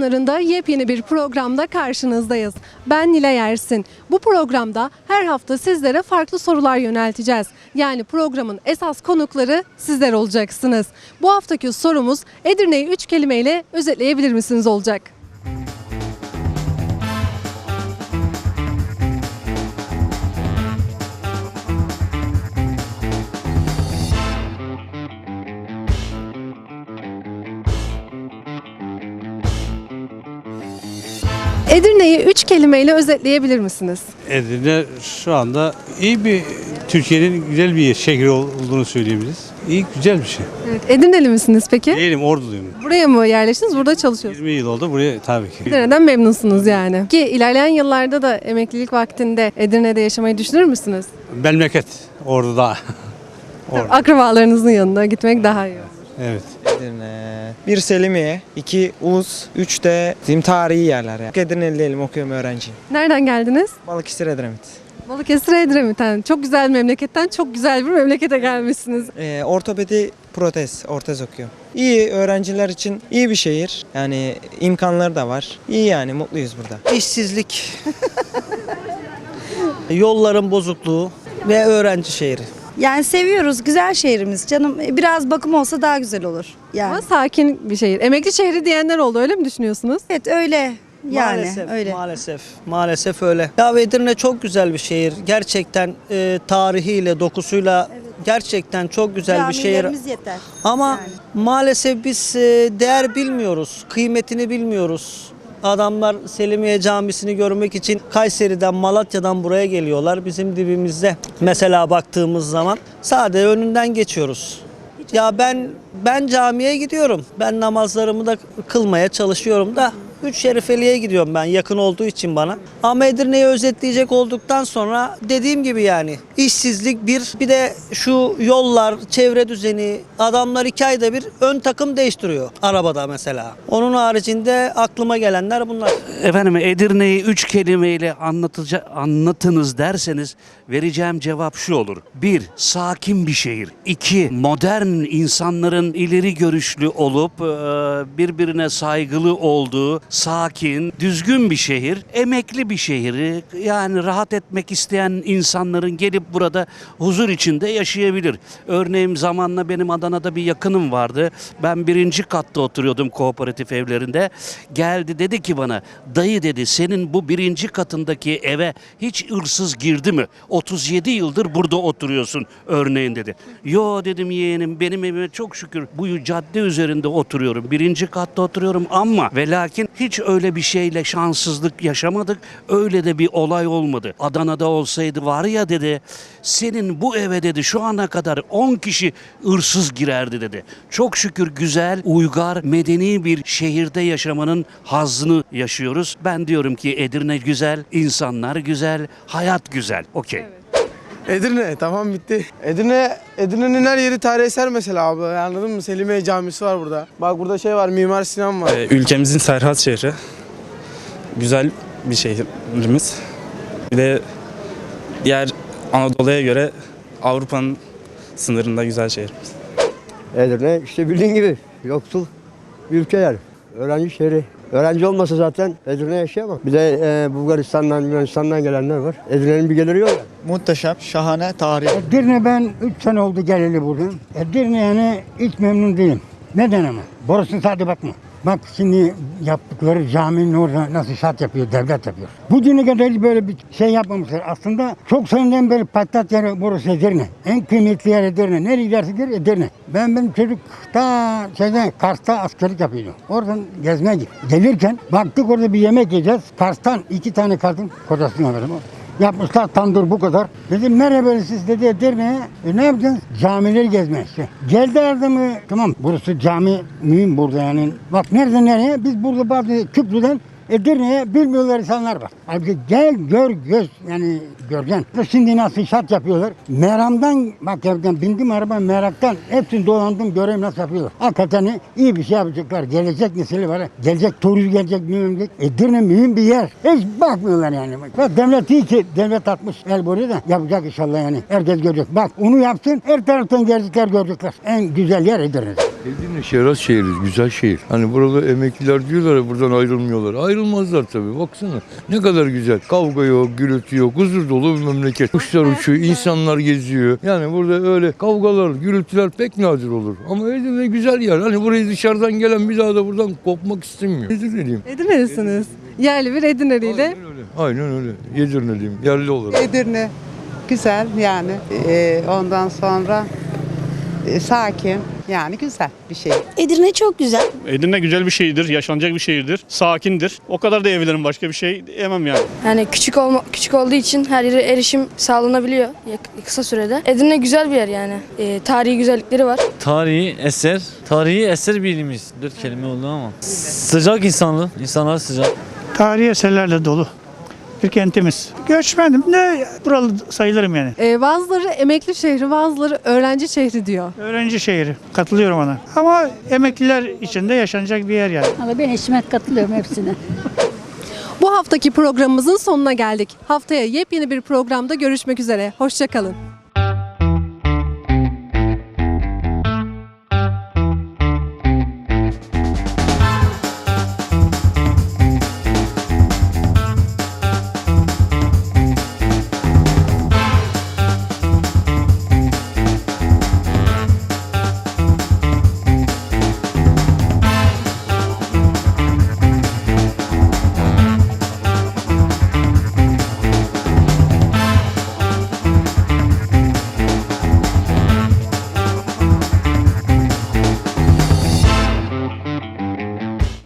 ekranlarında yepyeni bir programda karşınızdayız. Ben Nilay Ersin. Bu programda her hafta sizlere farklı sorular yönelteceğiz. Yani programın esas konukları sizler olacaksınız. Bu haftaki sorumuz Edirne'yi 3 kelimeyle özetleyebilir misiniz olacak. Edirne'yi 3 kelimeyle özetleyebilir misiniz? Edirne şu anda iyi bir Türkiye'nin güzel bir şehri olduğunu söyleyebiliriz. İyi güzel bir şey. Evet, Edirneli misiniz peki? Değilim Orduluyum. Buraya mı yerleştiniz? Burada çalışıyorsunuz. 20 yıl oldu buraya tabii ki. Edirne'den memnunsunuz yani. Ki ilerleyen yıllarda da emeklilik vaktinde Edirne'de yaşamayı düşünür müsünüz? Memleket Ordu'da. Ordu. Akrabalarınızın yanına gitmek daha iyi. Evet. Edirne. Bir Selimiye, iki Ulus, üç de bizim tarihi yerler ya. Edirne'li değilim, okuyorum öğrenciyim. Nereden geldiniz? Balıkesir Edremit. Balıkesir Edremit'ten. Çok güzel bir memleketten çok güzel bir memlekete gelmişsiniz. Ee, ortopedi protez, ortez okuyorum. İyi öğrenciler için iyi bir şehir. Yani imkanları da var. İyi yani mutluyuz burada. İşsizlik, yolların bozukluğu ve öğrenci şehri. Yani seviyoruz güzel şehrimiz canım biraz bakım olsa daha güzel olur yani. Ama sakin bir şehir. Emekli şehri diyenler oldu öyle mi düşünüyorsunuz? Evet öyle yani maalesef, öyle. Maalesef, maalesef öyle. Ya Edirne çok güzel bir şehir. Gerçekten e, tarihiyle, dokusuyla gerçekten çok güzel bir şehir. Yeter. Ama Yani. maalesef biz e, değer bilmiyoruz, kıymetini bilmiyoruz. Adamlar Selimiye Camisi'ni görmek için Kayseri'den, Malatya'dan buraya geliyorlar. Bizim dibimizde mesela baktığımız zaman sadece önünden geçiyoruz. Ya ben ben camiye gidiyorum. Ben namazlarımı da kılmaya çalışıyorum da Üç Şerifeli'ye gidiyorum ben yakın olduğu için bana. Ama Edirne'yi özetleyecek olduktan sonra dediğim gibi yani işsizlik bir bir de şu yollar, çevre düzeni adamlar iki ayda bir ön takım değiştiriyor arabada mesela. Onun haricinde aklıma gelenler bunlar. Efendim Edirne'yi üç kelimeyle anlatıca, anlatınız derseniz vereceğim cevap şu olur. Bir, sakin bir şehir. İki, modern insanların ileri görüşlü olup birbirine saygılı olduğu, sakin, düzgün bir şehir. Emekli bir şehir. Yani rahat etmek isteyen insanların gelip burada huzur içinde yaşayabilir. Örneğin zamanla benim Adana'da bir yakınım vardı. Ben birinci katta oturuyordum kooperatif evlerinde. Geldi dedi ki bana dayı dedi senin bu birinci katındaki eve hiç hırsız girdi mi? 37 yıldır burada oturuyorsun örneğin dedi. Yo dedim yeğenim benim evime çok şükür bu cadde üzerinde oturuyorum. Birinci katta oturuyorum ama ve lakin hiç öyle bir şeyle şanssızlık yaşamadık. Öyle de bir olay olmadı. Adana'da olsaydı var ya dedi senin bu eve dedi şu ana kadar 10 kişi hırsız girerdi dedi. Çok şükür güzel, uygar, medeni bir şehirde yaşamanın hazzını yaşıyoruz. Ben diyorum ki Edirne güzel, insanlar güzel, hayat güzel. Okey. Edirne tamam bitti. Edirne Edirne'nin her yeri tarih eser mesela abi anladın mı? Selimiye Camisi var burada. Bak burada şey var Mimar Sinan var. Ee, Ülkemizin Serhat şehri. Güzel bir şehrimiz. Bir de diğer Anadolu'ya göre Avrupa'nın sınırında güzel şehrimiz. Edirne işte bildiğin gibi yoksul bir ülke yani. Öğrenci şehri. Öğrenci olmasa zaten Edirne yaşayamam. Bir de e, Bulgaristan'dan, Yunanistan'dan gelenler var. Edirne'nin bir geliri yok yani. Muhteşem, şahane, tarihi. Edirne ben 3 sene oldu geleli buradayım. Edirne yani hiç memnun değilim. Neden ama? Burası sadece bakma. Bak şimdi yaptıkları caminin orada nasıl şart yapıyor, devlet yapıyor. Bu düne kadar böyle bir şey yapmamışlar. Aslında çok seneden beri patlat yeri burası Edirne. En kıymetli yer Edirne. Nereye giderse gir Edirne. Ben benim çocuk ta şeyden Kars'ta askerlik yapıyordu. Oradan gezmeye git. Gelirken baktık orada bir yemek yiyeceğiz. Kars'tan iki tane kadın kocasını alırım. Yapmışlar tandır bu kadar. Dedim merhaba siz dedi Edirne'ye. E ne yapacaksınız? Camileri gezmeye işte. Geldi mı? Tamam burası cami mühim burada yani. Bak nereden nereye? Biz burada bazı Küplü'den Edirne'ye bilmiyorlar insanlar var. Abi gel gör göz yani göreceksin. Şimdi nasıl şart yapıyorlar. Meramdan bak evden bindim araba meraktan hepsini dolandım göreyim nasıl yapıyorlar. Hakikaten iyi bir şey yapacaklar. Gelecek nesili var. Gelecek turist gelecek ne. Edirne mühim bir yer. Hiç bakmıyorlar yani. Bak devlet iyi ki devlet atmış el buraya da yapacak inşallah yani. Herkes görecek. Bak onu yapsın her taraftan gelecekler görecekler. En güzel yer Edirne. Edirne şehir şehiriz, güzel şehir. Hani burada emekliler diyorlar ya buradan ayrılmıyorlar. Ayrılmazlar tabii baksana. Ne kadar güzel. Kavga yok, gürültü yok, huzur dolu bir memleket. Kuşlar uçuyor, insanlar geziyor. Yani burada öyle kavgalar, gürültüler pek nadir olur. Ama Edirne güzel yer. Hani burayı dışarıdan gelen bir daha da buradan kopmak istemiyor. Edirne'liyim. Edirnelisiniz. Yerli bir Edirneliyle. Aynen öyle. Aynen öyle. Edirne'liyim. Yerli olarak. Edirne güzel yani Ee, ondan sonra sakin yani güzel bir şey. Edirne çok güzel. Edirne güzel bir şehirdir, yaşanacak bir şehirdir, sakindir. O kadar diyebilirim başka bir şey diyemem yani. Yani küçük olma, küçük olduğu için her yere erişim sağlanabiliyor kısa sürede. Edirne güzel bir yer yani. Ee, tarihi güzellikleri var. Tarihi eser. Tarihi eser bir ilimiz. Dört kelime oldu ama. Sıcak insanlı. İnsanlar sıcak. Tarihi eserlerle dolu bir kentimiz. Göçmenim de buralı sayılırım yani. Ee, bazıları emekli şehri, bazıları öğrenci şehri diyor. Öğrenci şehri. Katılıyorum ona. Ama emekliler için de yaşanacak bir yer yani. Ama ben eşime katılıyorum hepsine. Bu haftaki programımızın sonuna geldik. Haftaya yepyeni bir programda görüşmek üzere. Hoşçakalın.